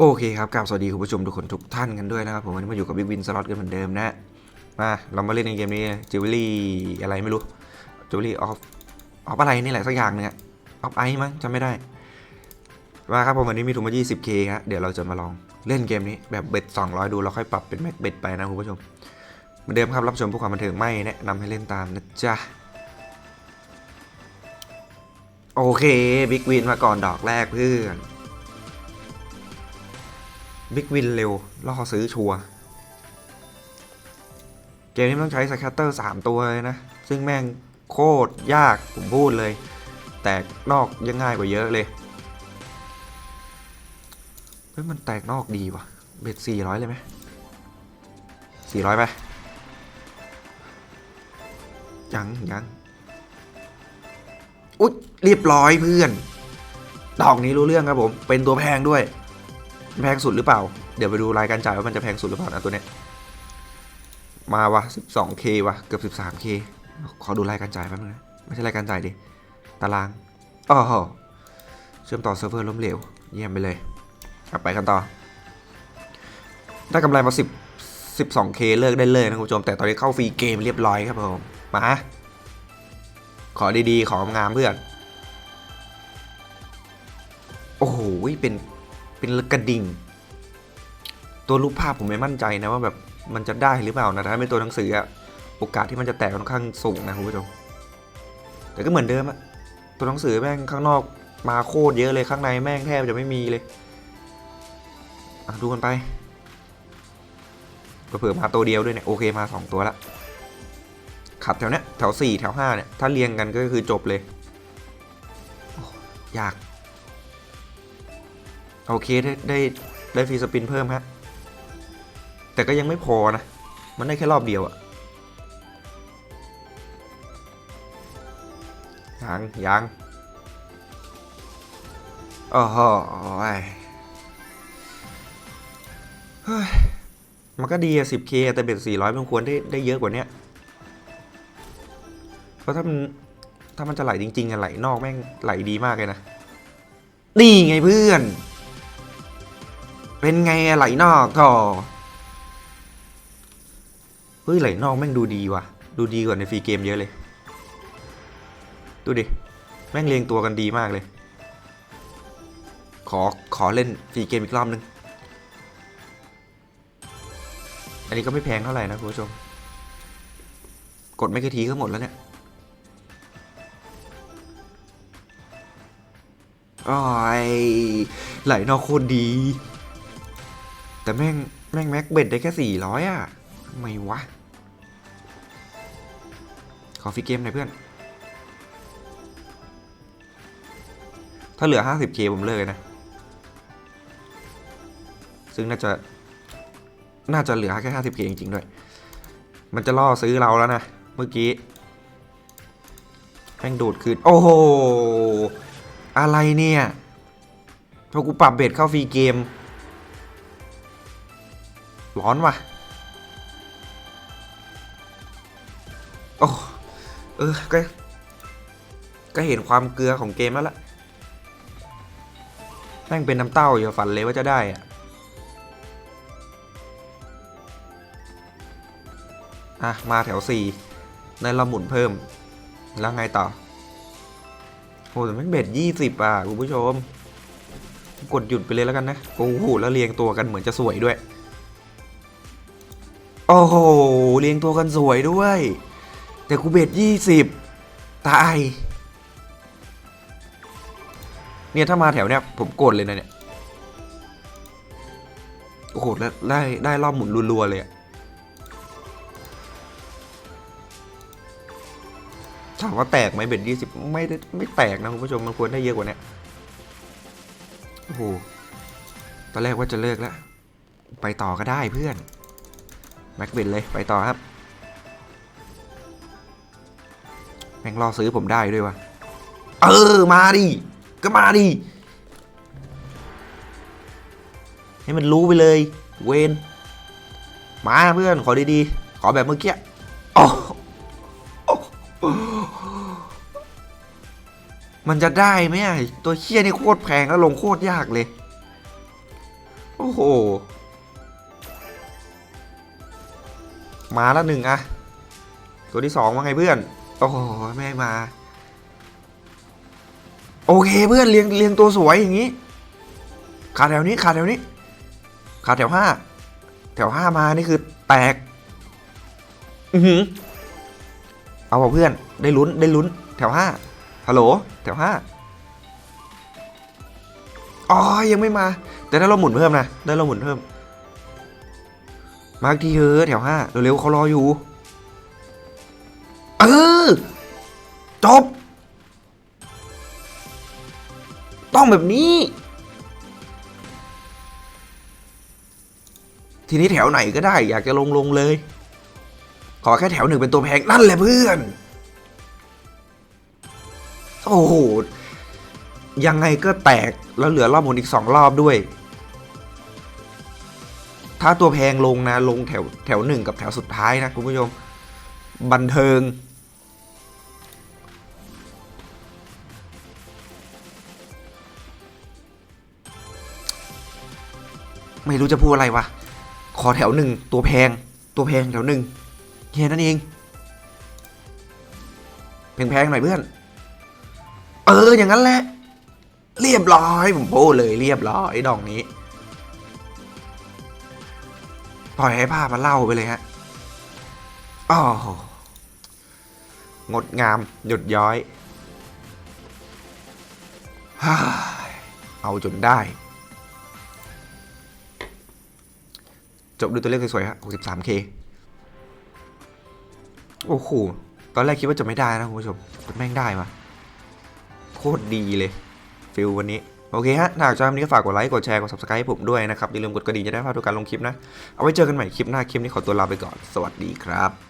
โอเคครับกราบสวัสดีคุณผู้ชมทุกคนทุกท่านกันด้วยนะครับผมวันนี้มาอยู่กับบิ๊กวินสล็อตกันเหมือนเดิมนะมาเรามาเล่นในเกมนี้จิวเวลรี่อะไรไม่รู้จิวเวลรี่ออฟออฟอะไรนี่แหละสักอย่างหนึงอะออฟไอมั้งจำไม่ได้มาครับผมวันนี้มีทุนมา 20k ครับเดี๋ยวเราจะมาลองเล่นเกมนี้แบบเบ็ด 200 ดูแล้วค่อยปรับเป็นแม็กเบ็ดไปนะคุณผู้ชมเหมือนเดิมครับรับชมเพื่อความบันเทิงไม่แนะนำให้เล่นตามนะจ๊ะโอเคบิ๊กวินมาก่อนดอกแรกเพื่อน บิ๊กวินเร็วล่อซื้อชัวร์เกมนี้ต้องใช้สแคตเตอร์ 3 ตัวเลยนะ ซึ่งแม่งโคตรยาก ผมพูดเลย แตกนอกยังง่ายกว่าเยอะเลย เฮ้ย มันแตกนอกดีว่ะ เบ็ด 400 เลยไหม 400 ไป ยังยังอุ๊ยเรียบร้อยเพื่อน ดอกนี้รู้เรื่องครับผม เป็นตัวแพงด้วย แพงสุดหรือเปล่า เดี๋ยวไปดูรายการจ่ายว่ามันจะแพงสุดหรือเปล่านะตัวเนี้ย มาวะ 12k วะเกือบ 13k ขอดูรายการจ่ายแป๊บนึงนะ ไม่ใช่รายการจ่ายดิ ตารางอ๋อเชื่อมต่อเซิร์ฟเวอร์ล้มเหลว เยี่ยมไปเลย กลับไปกันต่อ ได้กำไรมา 10 12k เลิกได้เลยนะคุณผู้ชม แต่ตอนนี้เข้าฟรีเกมเรียบร้อยครับผม มา ขอดีๆ ของงามเพื่อน โอ้โห เป็น เป็นกระดิ่ง ตัวรูปภาพผมไม่มั่นใจนะว่าแบบมันจะได้หรือเปล่านะถ้าเป็นตัวหนังสืออะโอกาสที่มันจะแตกค่อนข้างสูงนะคุณผู้ชมแต่ก็เหมือนเดิมอะตัวหนังสือแม่งข้างนอกมาโคตรเยอะเลยข้างในแม่งแทบจะไม่มีเลยดูกันไปเผื่อมาตัวเดียวด้วยเนี่ยโอเคมาสองตัวละขัดแถวเนี้ยแถวสี่แถวห้าเนี่ย ถ้าเรียงกันก็คือจบเลยอยาก โอเคได้ได้ได้ฟรีสปินเพิ่มฮะแต่ก็ยังไม่พอนะ มันได้แค่รอบเดียวอะยังยังโอ้โหเฮ้ยมันก็ดีอะ 10k แต่เบ็ด400 มันควรได้ได้เยอะกว่านี้เพราะถ้ามันถ้ามันจะไหลจริงๆอะไหลนอกแม่งไหลดีมากเลยนะ นี่ไงเพื่อน เป็นไงไหลนอกท่อเฮ้ยไหลนอกแม่งดูดีว่ะ ดูดีกว่าในฟรีเกมเยอะเลย ดูดิ แม่งเรียงตัวกันดีมากเลย ขอขอเล่นฟรีเกมอีกรอบนึง อันนี้ก็ไม่แพงเท่าไหร่นะคุณผู้ชม กดไม่กี่ทีก็หมดแล้วเนี่ยโอ้ยไหลนอกโคตรดี แต่แม่ง แม่งแม็กเบ็ดได้แค่สี่ร้อยอะทำไมวะ ขอฟรีเกมหน่อยเพื่อน ถ้าเหลือ 50k ผมเลิกเลยนะ ซึ่งน่าจะ น่าจะเหลือแค่ 50k จริงๆด้วย มันจะล่อซื้อเราแล้วนะ เมื่อกี้แม่งโดดคืน โอ้โห อะไรเนี่ย พอกูปรับเบ็ดเข้าฟรีเกม ร้อนว่ะ โอ้เออ ก็ ก็เห็นความเกลือของเกมแล้วล่ะ แม่งเป็นน้ำเต้าอย่าฝันเลยว่าจะได้อะอะ มาแถวสี่ในเราหมุนเพิ่ม แล้วไงต่อโอ้แต่แม่งเบ็ดยี่สิบอะ คุณผู้ชม กดหยุดไปเลยแล้วกันนะ โอ้โห แล้วเรียงตัวกันเหมือนจะสวยด้วย โอ้โหเรียงตัวกันสวยด้วย แต่กูเบ็ดยี่สิบตาย เนี่ยถ้ามาแถวเนี้ยผมกดเลยนะเนี่ย โอ้โหแล้วได้ได้รอบหมุนรัวๆเลยถามว่าแตกไหมเบ็ดยี่สิบไม่ได้ไม่แตกนะคุณผู้ชมมันควรได้เยอะกว่านี้โอ้โหตอนแรกว่าจะเลิกแล้ว ไปต่อก็ได้เพื่อน แม็กเบนเลยไปต่อครับ แม่งรอซื้อผมได้ด้วยวะเออมาดิ ก็มาดิ ให้มันรู้ไปเลย เวนมาเพื่อนขอดีๆ ขอแบบเมื่อกี้อ้โอ้มันจะได้ไหมอตัวเคี้ยนี่โคตรแพงแล้วลงโคตรยากเลย โอ้โห มาแล้วหนึ่งอะตัวที่สองว่าไงเพื่อน โอ้โหไม่มา โอเคเพื่อนเรียงเรียงตัวสวยอย่างนี้ ขาแถวนี้ขาแถวนี้ ขาแถวห้าแถวห้ามานี่คือแตก อือหือเอาเพื่อนได้ลุ้นได้ลุ้น แถวห้าฮัลโหลแถวห้าอ๋อยังไม่มา แต่ถ้าเราหมุนเพิ่มนะได้เราหมุนเพิ่ม มาอีกทีเถอแถวห้าเร็วๆเขารออยู่ เออ จบ ต้องแบบนี้ ทีนี้แถวไหนก็ได้ อยากจะลงลงเลย ขอแค่แถวหนึ่งเป็นตัวแพงนั่นแหละเพื่อน โอ้โห ยังไงก็แตกแล้วเหลือรอบหมุนอีกสองรอบด้วย ถ้าตัวแพงลงนะ ลงแถวแถวหนึ่งกับแถวสุดท้ายนะคุณผู้ชม บันเทิง ไม่รู้จะพูดอะไรวะ ขอแถวหนึ่งตัวแพง ตัวแพงแถวหนึ่งแค่นั้นเอง แพงๆหน่อยเพื่อน เอออย่างนั้นแหละ เรียบร้อยผมโป้เลยเรียบร้อยดอกนี้ ปล่อยให้ภาพมันเล่าไปเลยฮะอ๋องดงามหยดย้อย เอาจนได้ จบด้วยตัวเลขสวยๆฮะ 63k โอ้โห ตอนแรกคิดว่าจะไม่ได้นะคุณผู้ชมแต่แม่งได้มาโคตรดีเลย ฟิลวันนี้ โอเคฮะ ถ้าหากชอบคลิปนี้ก็ฝากกดไลค์ กดแชร์ กด subscribe ให้ผมด้วยนะครับ อย่าลืมกดกระดิ่งจะได้ไม่พลาดทุกการลงคลิปนะ เอาไว้เจอกันใหม่คลิปหน้า คลิปนี้ขอตัวลาไปก่อน สวัสดีครับ